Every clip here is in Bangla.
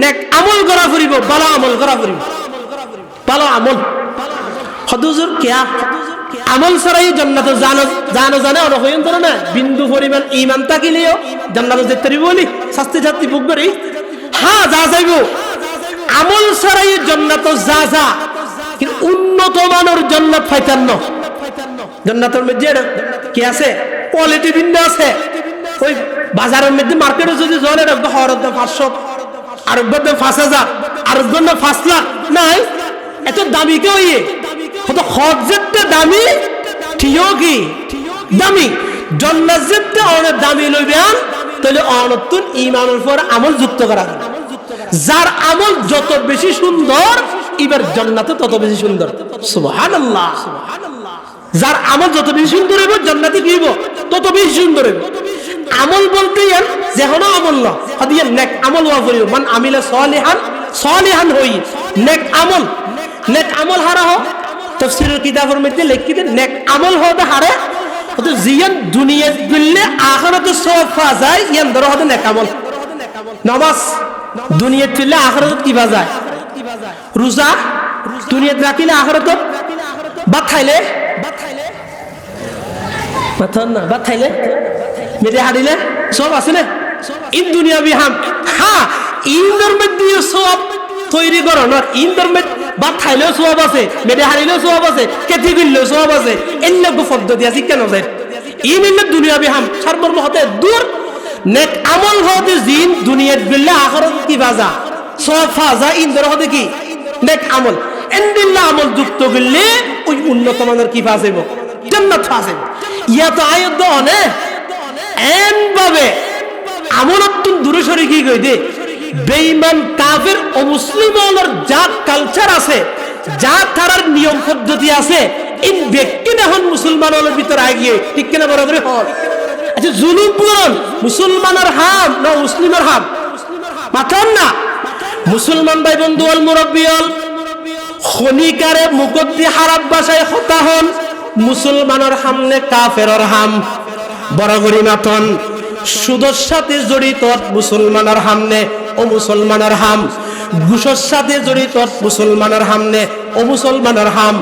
নেক আমল করা ফুরিব ভালো আমল করা ফুরিব ভালো আমল। হদুজুর কেয়া? আমল ছাড়াই জান্নাত জানো জানো জানে অন হইন না? বিন্দু পরিমাণ ইমান তাকিলেও জান্নাত যেতে বলি শাস্তি ছাত্রী বুক করি হ্যাঁ যা যাইব। আমল ছাড়াই জান্নাত যা যা, কিন্তু উন্নত মানের জান্নাত ফাইতান না। জান্নাতের মধ্যে কি আছে? কোয়ালিটি ভিন্ন আছে। ওই বাজারের মধ্যে মার্কেটে যদি জলে রাখব হরের পাঁচশো পাঁচ হাজার। পাঁচ লাখ? নাই। এত দামি ওই কত হজেরটা দামি? ঠিও কি? দামি। জন্নাজেরটা অনেক দামি লইবেন তাহলে অনতুন ইমানের পর আমল যুক্ত করা। যার আমল যত বেশি সুন্দর, এবার জান্নাতে তত বেশি সুন্দর। যার আমল যত বেশি সুন্দর হইব, জান্নাতে কি হইব? তত বেশি সুন্দর হইব। আমল বলতে যেহনো আমল না হদিয়া নেক আমল হওয়া করিব মান আমিলে সলিহান সলিহান হই। নেক আমল নেক আমল হারা হ তফসিরের কিতাবের মধ্যে লিখি দেন নেক আমল হতে হারে। হতে জিয়ান দুনিয়া গিললে আখিরাতে সওয়াব যায়, ইয়ান ধরো হতে নেক আমল। নামাজ দুনিয়াত ফিরলে আখিরাত কি যায়? রোজা দুনিয়াত রাখিলে আখিরাত ভাত খাইলে? মাথন না ভাত খাইলে? মেরে হারিলে? সব আছে না? ইন দুনিয়া বিহাম। হ্যাঁ ইন্দর মধ্যে সব তৈরি করো, না ইন্দর ভাত খাইলেও সব আছে, মেরে হারিলেও সব আছে কেথি গিললেও সব আছে। এন্য পদ্ধতি আছে কেন যায়? ইন ইন্ন দুনিয়া বিহাম সর্বর্ম হতে দূর। নেক আমল হতে জিন দুনিয়াত গিললে, আখরত কি বাজা? সব ফাজা, ইন্দর হতে কি? নেক আমল। এন্দিল্লা আমল যুক্ত গিললে ওই উন্নত মানের কি ফাজেব জান্নাত ফাজেব ইয়া তো আয়ত অনে এন ভাবে আমলত্তুন দূরে সরে কি কই দে? বেঈমান, কাফের ও মুসলিমানের যা কালচার আছে, যা তারার নিয়ম পদ্ধতি আছে, এই ব্যক্তি এখন মুসলমানের ভিতরে আগিয়ে ঠিক কিনা বরাবরই হল আচ্ছা জুলুম পূরণ, মুসলমানের হাম না মুসলিমের হাম? মাথান না? মুসলমান ভাই বন্ধু অল মুরব্বী অল খনিকারে মুকদ্দি হারাব বাসায় হতা হন, মুসলমানের সামনে কাফেরর হাম? বরাবরি মাতন সুদর সাথে জড়িত মুসলমানের সামনে, ও মুসলমানের হাম। ঘুষর সাথে জড়িত মুসলমানের সামনে, ও মুসলমানের হাম।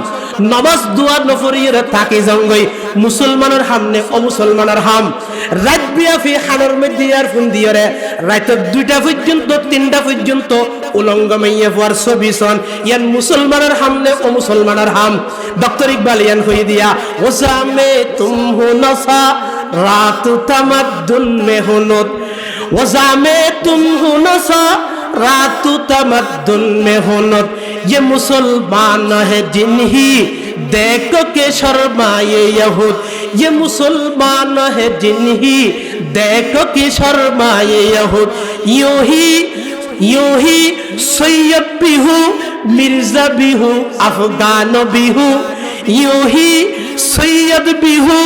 নমাজ দুয়া নফরিয়ে থাকে জঙ্গই, মুসলমানের সামনে, ও মুসলমানের হাম। রাত বিয়াফি হানোর মধ্যে আর ফোন দিয়ে রাত দুইটা পর্যন্ত, তিনটা পর্যন্ত উলঙ্গ মাইয়ে পর ছবি সন ইয়ান মুসলমানের সামনে, ও মুসলমানের হাম। ডক্টর ইকবাল ইয়ান হয়ে দিয়া ওসামে তুম হো নসা রাত তামাদ্দুন মেহনত ওসামে তুম হো নসা रात तमद्दुन में होनत ये मुसलमान है जिन्ही देख के शर्माए यहूद ये मुसलमान है जिन्ही देख के शर्माए यहूद यूं ही यूं ही सैयद भी हूँ मिर्जा भी हूँ अफगान भी हूँ यूं ही सैयद भी हूँ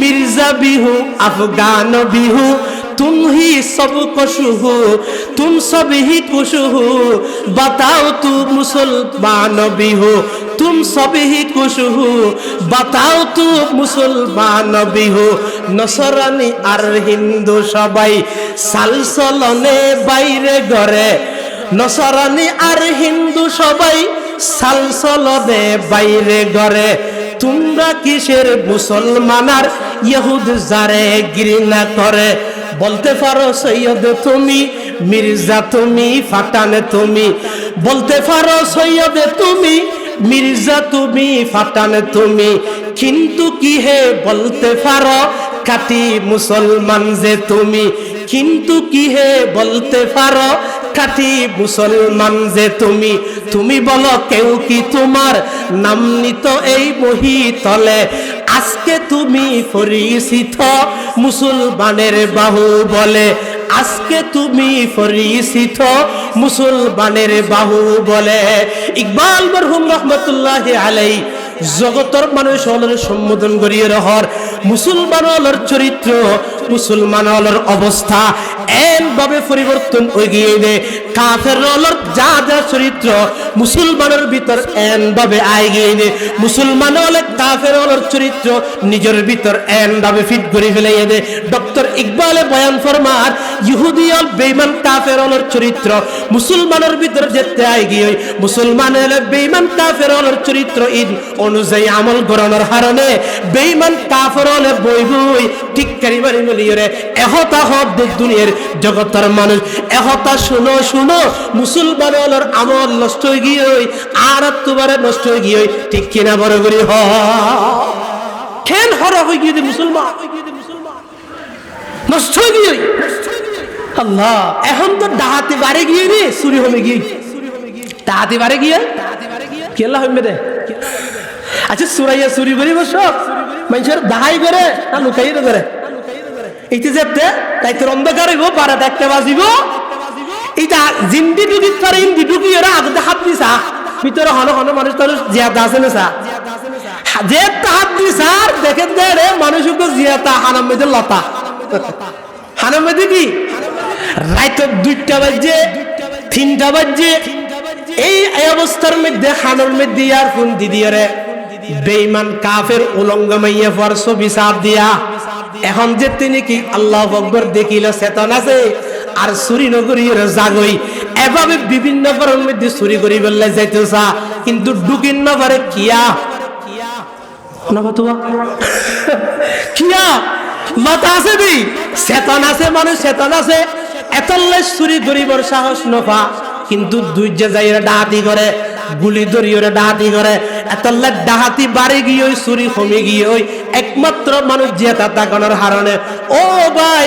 মির্জা বিহু, আফগান বিহু তুম হি সব কশু হো তুম সব হি কুশু হো। বাতাও তু মুসলমান বিহু তুম সবহি কুশু হো। বাতাও তু মুসলমান বিহু, নসরানি আর হিন্দু সবাই সালসলনে বাইরে ঘরে। নসরানি আর হিন্দু সবাই সালসলনে বাইরে ঘরে। তোমরা কিসের মুসলমান? আর ইহুদ যারে ঘৃণা করে, বলতে পারো সৈয়দ তুমি, মির্জা তুমি, ফাটানে তুমি। বলতে পারো সৈয়দ তুমি, মির্জা তুমি, ফাটানে তুমি। কিন্তু কি হে বলতে পারো কাটি মুসলমান যে তুমি? কিন্তু কি হে বলতে পারো কাটি মুসলমান যে তুমি তুমি বলো কেউ কি তোমার নাম নিত এই মহিতলে? আজকে তুমি পরিচিত মুসলমানের বাহু বলে। আজকে তুমি পরিচিত মুসলমানের বাহু বলে। ইকবাল মরহুম রহমতুল্লাহ আলাই জগতর মানুষ সম্বোধন করিয়ে রহর। মুসলমান হলর চরিত্র মুসলমান হলর অবস্থা এন ভাবে পরিবর্তন হয়ে গিয়ে দে কাফের রলর যা যা চরিত্র মুসলমানের ভিতর এন ভাবে আই গিয়ে দে মুসলমান হলে কাফের রলর চরিত্র নিজের ভিতর এন ভাবে ফিট করে ফেলে দে ডক্টর ইকবালে বয়ান ফরমার, ইহুদি হল বেইমান কাফের রলর চরিত্র মুসলমানের ভিতর যেতে আই গিয়ে মুসলমান হলে বেইমান কাফের রলর চরিত্র ইন অনুযায়ী আমল গ্রহণের হারণে বেইমান কাফের হলে বই বই ঠিক কারিবারি মুসলমান গিয়ে ঠিক কিনা বড় করি হর হয়ে গিয়ে মুসলমান? নষ্ট হয়ে গিয়ে আল্লাহ, এখন তো ডাহাতে বাড়ে গিয়ে রে, চুরি হবে গিয়ে। ডাহাতে বাড়ে গিয়ে? আচ্ছা সুরাইয়া চুরি করিব সব মানুষের দাহাই করে না লুকাই করে জিন্দি আছে না সা যে হাত দি স্যার? দেখেন দে রে মানুষ জিয়াতা হানাম লতা। হানাম মেয়েদের কি দুইটা তিনটা এই মধ্যে ফোন দিদি বেইমান কাফের উলঙ্গ মাইয়া ফরস বিসাব দিয়া। এখন যে তিনি কি আল্লাহ আকবর দেখিল চেতন আছে আর চুরি নকরি জাগই। এভাবে বিভিন্ন ঘরের মধ্যে চুরি করি বললে যাইতে চা কিন্তু ডুকিন না পারে কিয়া? কিয়া কিন্তু দুই যে যাই ডাহাতি করে, গুলি ধরিয়ে ডাহাতি করে। এতলে ডাহাতি বাড়ি গিয়ে, চুরি কমে গিয়ে একমাত্র মানুষ যে তাতা গণর হারণে ও ভাই,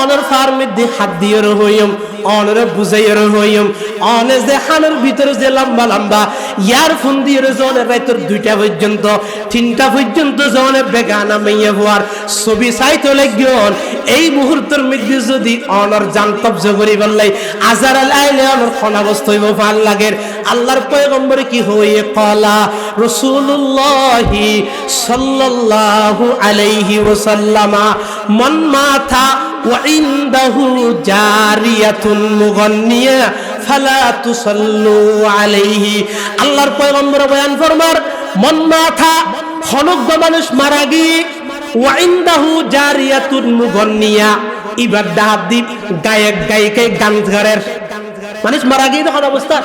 অনর ফার্মের দিয়ে হাত দিয়ে হইম অনরে বুঝাইয়ের হইম অনে যে হানের ভিতরে যে লম্বা লম্বা ইয়ার ফোন দিয়ে জনে রাইতর দুইটা পর্যন্ত, তিনটা পর্যন্ত জনে বেগানা মাইয়া হওয়ার ছবি চাইতে লাগিয়ন এই মুহূর্তের মধ্যে যদি অনর জান কবজ করি বললাই আজার আইলে অনর খনাবস্ত হইব ভাল লাগের আল্লাহর পয়গম্বরে কি হইয়ে কলা রসুল্লাহি সাল্লাল্লাহু আলাইহি ওয়াসাল্লামা মন মাথা وعنده جارية مغنية فلا تصلوا عليه আল্লাহর পয়গম্বর বয়ান ফরমার মন মাথা খনক মানুষ মারা গিয়ে ওয়াইন্দাহু জারিয়াতুন মুগন্নিয়া। ইবার ডাহাত দ্বীপ গায়ক গায়িকা গান গারের মানুষ মারা গিয়ে তখন অবস্থা।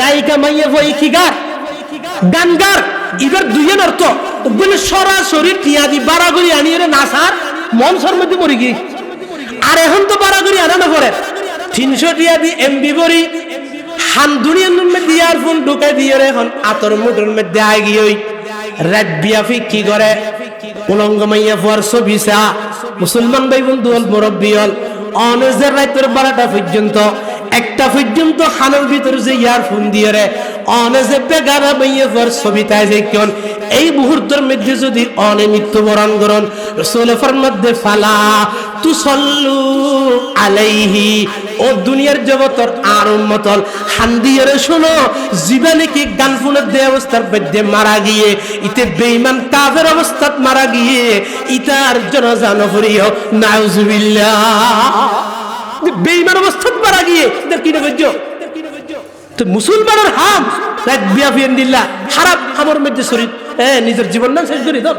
গায়িকা মাইয়া বই কি গার? গান গার। এবার দুইয়ের অর্থ ওগুলো সরাসরি টিয়াদি বাড়াগুড়ি আনিয়ে নাসার মনসর মধ্যে মরে গিয়ে। আর এখন তো বাড়াগুড়ি আনা না করে তিনশো টিয়া দি এমবি বড়ি। হান দুনিয়ার মধ্যে আর ফোন ঢুকাই দিয়ে এখন আতর মুটুর মধ্যে আই গিয়ে রাত বিয়াফি কি করে? উলঙ্গ মাইয়া ফুয়ার সবিসা মুসলমান ভাই বন্ধু মুরব্বী হল। অনেজের রাতের বারোটা পর্যন্ত, একটা পর্যন্ত খানের ভিতরে যে ইয়ার ফোন দিয়ে রে। অনেজে বেগারা মাইয়া ফুয়ার যে কেন এই মুহূর্তের মধ্যে যদি অনে মৃত্যুবরণ করন, রসুলের মধ্যে ফালা তু সল্লু আলাইহি ও দুনিয়ার জগতর আর উম্মতল হান্দিয়ারে শোনো, জীবনে গান ফুনের দে মধ্যে মারা গিয়ে, ইতে বেঈমান কাফের অবস্থাত মারা গিয়ে, ইতার জনজান নাউজুবিল্লাহ। বেঈমান অবস্থাত মারা গিয়ে, ইতার কি নগজ্য তো মুসলমানের হাম বিয়া দিল্লা খারাপ মধ্যে শরীর। এ, নিজের জীবন নাম শেষ করি দাও।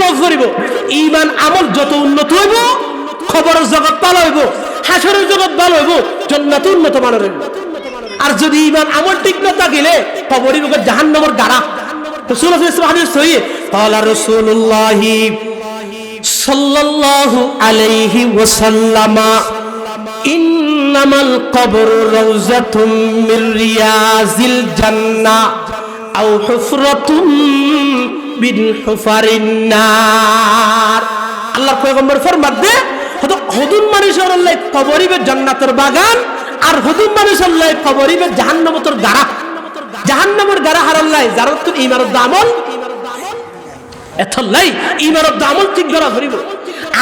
লভ করিব ইমান আমল যত উন্নত হইব খবর জগৎ ভালো হইব, হাসরের জগৎ ভালো হইব, জন্নাত উন্নত মানের আর যদি ইমান আমল ঠিক না থাকিলে কবরের মুখে জাহান নম্বর গাড়া রসুল সহি তাহলে রসুল্লাহি সাল্লাল্লাহু আলাইহি ওয়াসাল্লামা, ইন্নামাল কবর রাউজাতুম মির রিয়াজিল জান্নাহ আও হুফরাতুম বিন হুফারিন নার। আল্লাহ পয়গম্বর ফরমাদ দে হদুন মানুষের আল্লাহ কবরিবে জান্নাতের বাগান, আর হদুন মানুষের আল্লাহ কবরিবে জাহান্নামতর গাড়া। জাহান্নামের গাড়া হারাল্লাই যার তো ইমারত দামল এথলাই ইমারত দামল ঠিক ধরা করিব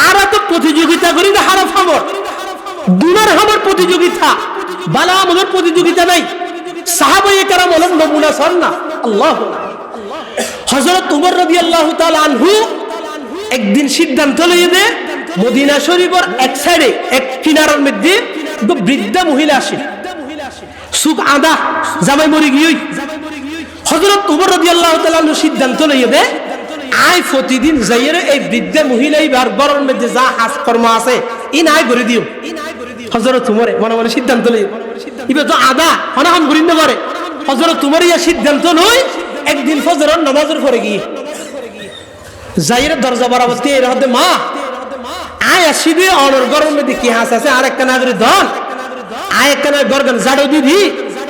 আর এত প্রতিযোগিতা করিবে হারফ হামর হামর প্রতিযোগিতা, বালা প্রতিযোগিতা নাই। সাহাবাই কারাম হলেন নমুনা সর না আল্লাহ হজরত উমর রবি আল্লাহ আনহু একদিন সিদ্ধান্ত লইয়ে দে মদিনা শরীফের এক সাইডে এক কিনারার মধ্যে বৃদ্ধা মহিলা আসে। সুখ আদা, জামাই মরি গিয়ে হজরত উমর রদি আল্লাহ সিদ্ধান্ত লইয়ে দে আই প্রতিদিন যাইয়ে এই বৃদ্ধা মহিলা এইবার গরমের মধ্যে যা কর্ম আছে, ই নাই করে দিও। হজরত উমরে মনে মনে সিদ্ধান্ত লই এবার তো আদা, অনাহন ঘুরিন পারে হজরত তোমার ইয়া সিদ্ধান্ত নই একদিন ফজরের নামাজের পরে গিয়ে, যাইয়ের দরজা বরাবর দিয়ে এর মা আয় আসি দিয়ে অনর গরমের মধ্যে কি হাস আছে? আর একটা নাগরিক দল আয় একটা না গরগন জাড়ো দিদি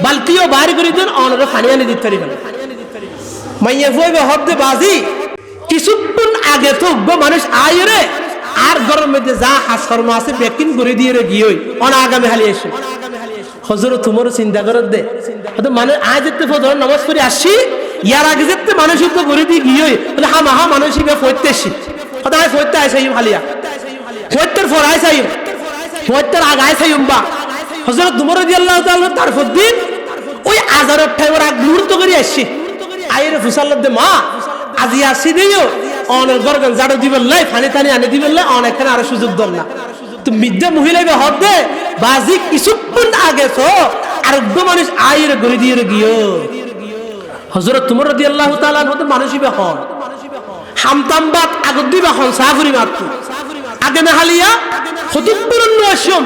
বালতিও বাইরে করে দেন, অনর পানি আনি দিতে পারিবেন মাইয়া ফুয়াইবে হদ্দে বাজি। কিছুক্ষণ আগে তো মানুষ আয় রে। আর গরমের মধ্যে যা হাস কর্ম আছে বেকিন করে দিয়ে রে গিয়ে অনা আগামী হালি এসে। হজর, তোমারও চিন্তা করার দে। মানুষ আজ যেতে ফজর, নামাজ পড়ে আসি। ইয়ার আগে যেতে মানুষ তো করে দিয়ে গিয়ে হা মাহা মানুষ ফইতে আসি। হয়তো আয় ফইতে আয় ফইতের ফর আয় সাইম। ফইতের আগ আয় সাইম বা। হজরত তোমার দিয়ে আল্লাহ তাআলা তার দিন ওই আজারের টাইমের আগ মুহূর্ত করে আসছি। আইরে ফুসাল্লাহ দে, মা, আজি আসি দিও। অনেক গরগন জাড়ো দিবেন লাই, ফানি টানি আনি দিবেন লাই, অনেকখানে আরও সুযোগ দন না। তো মিদ্যা মহিলাই হদ দে, বাজি কিছুক্ষণ আগে তো আরোগ্য মানুষ আইর গড়ি দিয়ে গিয়ে। হজরত তোমার রদি আল্লাহ তালান হতে মানুষই বেখন হামতাম বাদ আগত দিবা হন সাফুরি মাত্র আগে মেহালিয়া হতুপুরন আসম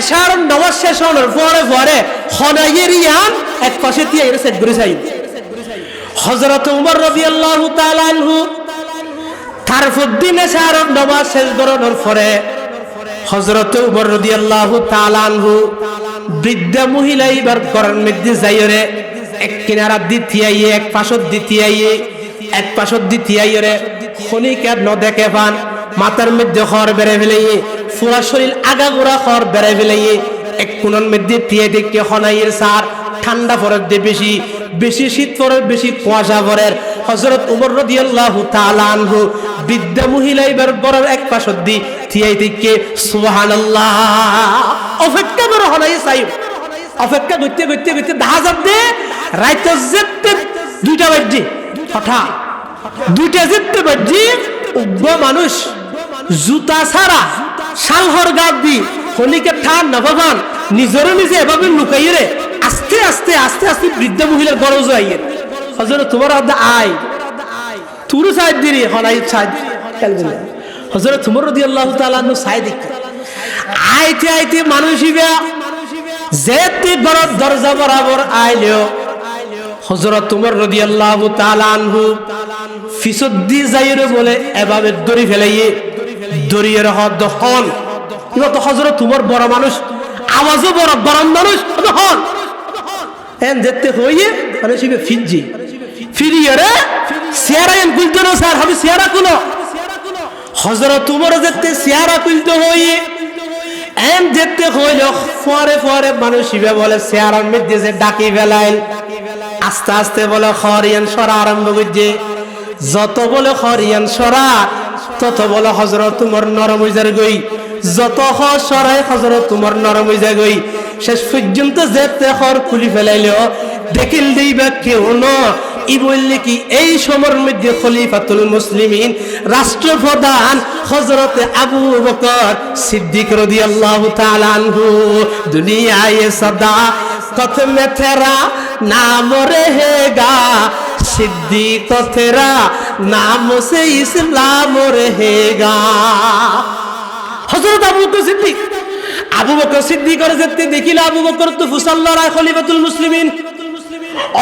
এশার নমাজ শেষ হওয়ার পরে পরে হনাইয়ের ইয়ান এক পাশে দিয়ে এর সেট করে চাই হজরত উমর রবি আল্লাহ তালানহু তার ফুদ্দিন এশার নমাজ শেষ করানোর পরে হজরত উমর রদি আল্লাহ তালানহু বৃদ্ধা মহিলা এবার করার মধ্যে যাইরে এক কিনারা দ্বিতীয় এক পাশত দ্বিতীয় এক পাশত দ্বিতীয় খনিকার ন দেখে পান। মাথার মধ্যে খর বেড়ে ফেলে পুরা শরীর আগা গোড়া খর বেড়ে ফেলে এক কোণের মধ্যে টিয়ে দেখে খনাইয়ের সার, ঠান্ডা পরের দিয়ে বেশি বেশি শীত পরের বেশি কুয়াশা পরের হজরত উমর রদিয়াল্লাহু তাআলা আনহু বৃদ্ধা মহিলা এবার বড়র এক পাশত দি থিয়াই থেকে, সুবহানাল্লাহ। অপেক্ষা করে হনাই চাই অপেক্ষা করতে করতে করতে দাহা যাব দে রাইতে দুইটা বাজে হঠাৎ দুইটা যেতে বাজে উগ্র মানুষ জুতা ছাড়া শালহর গাছ দি খনিকে ঠান নভবান নিজরে নিজে এভাবে লুকাইয়ে রে আস্তে আস্তে আস্তে আস্তে বৃদ্ধ মহিলার গরজ আইয়ে হজরে তোমার হাতে আয় তুরু সাইড দিরি হলাই সাইড হজরে তোমার রদি আল্লাহ নু সাইড আইতে আইতে মানুষ যেতে বড় দরজা বরাবর আইলেও হজরত তোমার রদি আল্লাহ তালানহু ফিসদ্দি যাইরে বলে এভাবে দড়ি ফেলাইয়ে। দড়িয়ে হদ হন এবার তো হজরত তোমার বড় মানুষ, আওয়াজও বড় বড় মানুষ এন যেতে হইয়ে মানে শিবে ফিজি ফিরিয়ে সিয়ারা এন কুলতে না স্যার আমি সিয়ারা কুলো। হজরত তোমার যেতে সিয়ারা কুলতে হইয়ে। এম যেতে হইল ফরে ফরে মানুষ শিবে বলে ডাকি ফেলাইল আস্তে আস্তে বলে খরিয়ান সরা আরম্ভ করছে। যত বলে খরিয়ান সরা তত বলো হজরত তোমার নরম ইজার গই। যত হরাই হজরত তোমার নরম ইজা গই। শেষ পর্যন্ত যেতে হর খুলি ফেলাইল, দেখিল দিবা কেউ ন। ই বললে কি, এই সময়ের মধ্যে খলিফাতুল মুসলিমিন রাষ্ট্রপ্রধান হজরতে আবু বকর সিদ্দিক রদি আল্লাহ তালানহু দুনিয়ায় সদা। কথমে থেরা নাম রেহেগা সিদ্ধি তথেরা নাম সে ইসলাম রেহেগা হজরত আবু বকর সিদ্দিক, আবু বকর সিদ্দিক করে যেতে দেখিল আবু বকর তো ফুসাল্লাহ খলিফাতুল মুসলিমিন।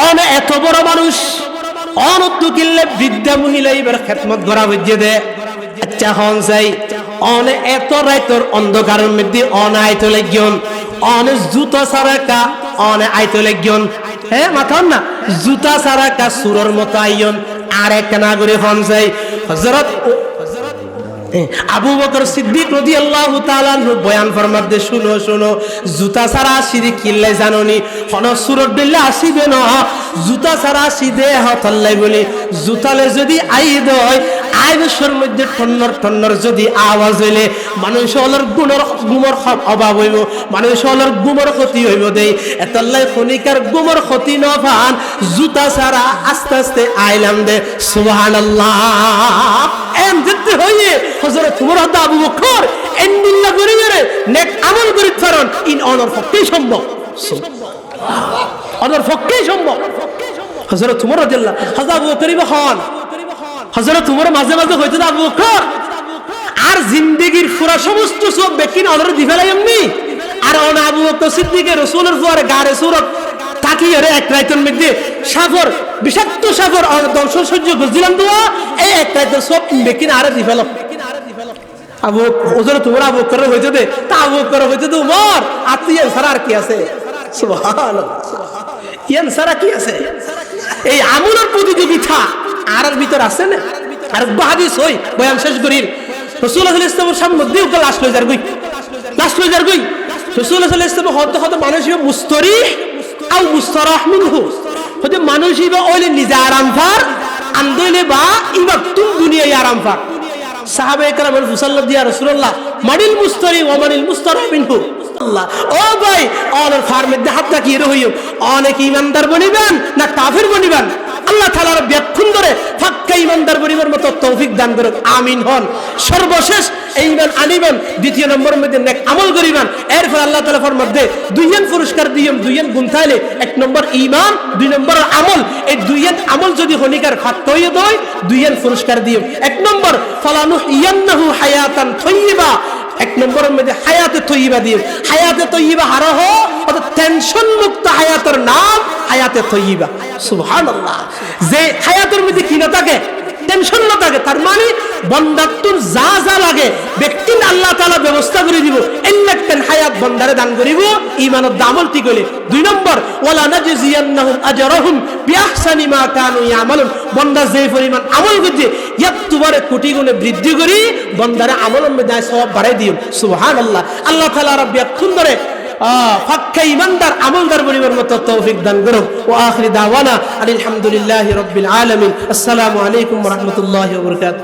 অন এত বড় মানুষ। অনত্য কিনলে বিদ্যা মহিলা এবার খেতমত গড়া বুঝিয়ে দে। আচ্ছা হন চাই অন, এত রাইতর অন্ধকারের মধ্যে অন আয়ত লেগিয়ন অন জুতো সারাকা, অন আয়ত লেগিয়ন হ্যাঁ মাথা না? জুতা সারা কা সুরর মতো আইয়ন। আর একটা না করে হন যাই হজরত আবু বকর সিদ্দিক রদি আল্লাহ বয়ান ফরমার দে শুনো শুনো, জুতা ছাড়া আসিরে কিল্লাই জাননি। হন সুরত দিল্লে আসিবে ন। জুতা ছাড়া আসি দে হতল্লাই বলি। জুতালে যদি আই দয় আইবেশর মধ্যে টন্নর টন্নর যদি আওয়াজ হইলে মানুষ হলর গুণর গুমর অভাব হইব মানুষ হলর গুমর ক্ষতি হইব দেই। এতল্লাই খনিকার গুমর ক্ষতি ন ফান জুতা ছাড়া আস্তে আস্তে আইলাম দে। সুবহানাল্লাহ। এম যেতে হয়ে হজরত তোমার হদা আবু বকর এন্ডিল্লা করে গেলে নেক আমল করি ফারন। ইন অনর পক্ষেই সম্ভব। অনর পক্ষেই সম্ভব। হজরত তোমার রাদিয়াল্লাহ হযরত আবু বকর হন হজরত তোমার মাঝে মাঝে হইতে আবু বকর, আর জিন্দেগির পুরা সমস্ত সব ব্যক্তি অনর দি ফেলাই এমনি। আর অন আবু বকর সিদ্দিকের রসুলের পরে গারে সুরত তাকি আরে এক রাইতন বিষাক্ত সাফর, আর সহ্য করছিলাম তো, এই এক রাইতন সব ব্যক্তি আরে দি ফেল আবু ওজোর তোমার আবু করে হইতে দে, তা আবু দে উমর ছাড়া আর কি আছে? সুবহানাল্লাহ ইয়ান ছাড়া কি আছে? এই প্রতিযোগিতা আর এর ভিতর আছে না? আর বাহাদিস হই বয়ান শেষ ইসলামের সামনে লাশ লই যার গই। লাশ লই যার গই। ইসলাম হতে হতে মুস্তরি মুস্তরাহ মিনহু। হতে নিজে আন্দোলে বা ইবা তুম দুনিয়ায় সাহাবে একরাম দিয়া মানিল মুস্তরি মানিল মুস্তরা মিনহু। ও ভাই ফার্মের রাখিয়ে রহিও অনেক ইমানদার বনিবেন না কাফের বনিবেন? আল্লাহ তাআলার মতো তৌফিক দান করুক। আমিন হন। সর্বশেষ এই ইমান আনিবেন। দ্বিতীয় নম্বরের মধ্যে নেক আমল করিবেন। এরপর আল্লাহ তাআলা ফরমাত দে দুইয়েন পুরস্কার দিয়ম, দুইয়েন গুণ থাইলে এক নম্বর ইমান দুই নম্বর আমল। এই দুইয়েন আমল যদি হনিকার খাত হয়ে দেয় দুইয়েন পুরস্কার দিয়ম। এক নম্বর, ফলানু ইয়ান্নাহু হায়াতান থইয়িবা এক নম্বরের মধ্যে হায়াতে তৈবা দিয়ে হায়াতে তৈবা হারহ, অর্থাৎ টেনশন মুক্ত হায়াতের নাম হায়াতে তৈবা সুবহানাল্লাহ। যে হায়াতের মধ্যে কি না থাকে থাকে তার মানে বন্দাত্তুর যা যা লাগে ব্যক্তির আল্লাহ তাআলা ব্যবস্থা করে দিব। এল্লাকতেন হায়াত, বন্দারে দান করিব ইমানের দামল ঠিক হইলে দুই নম্বর বিআহসানি মা কানু যে পরিমাণ আমল করছে ইয়াতুবারে কোটি গুণে বৃদ্ধি করি, বন্দারে আমলের মধ্যে সওয়াব বাড়াই দিও। সুবহানাল্লাহ। আল্লাহ তাআলা রাব্বি আকুন ধরে ফাক্কা ইমানদার আমলদার পরিবার মতো তৌফিক দান করুক। ও আখরি দাওয়ানা আলহামদুলিল্লাহ রবিল আলমিন। আসসালামু আলাইকুম রহমতুল্লাহ বরকাত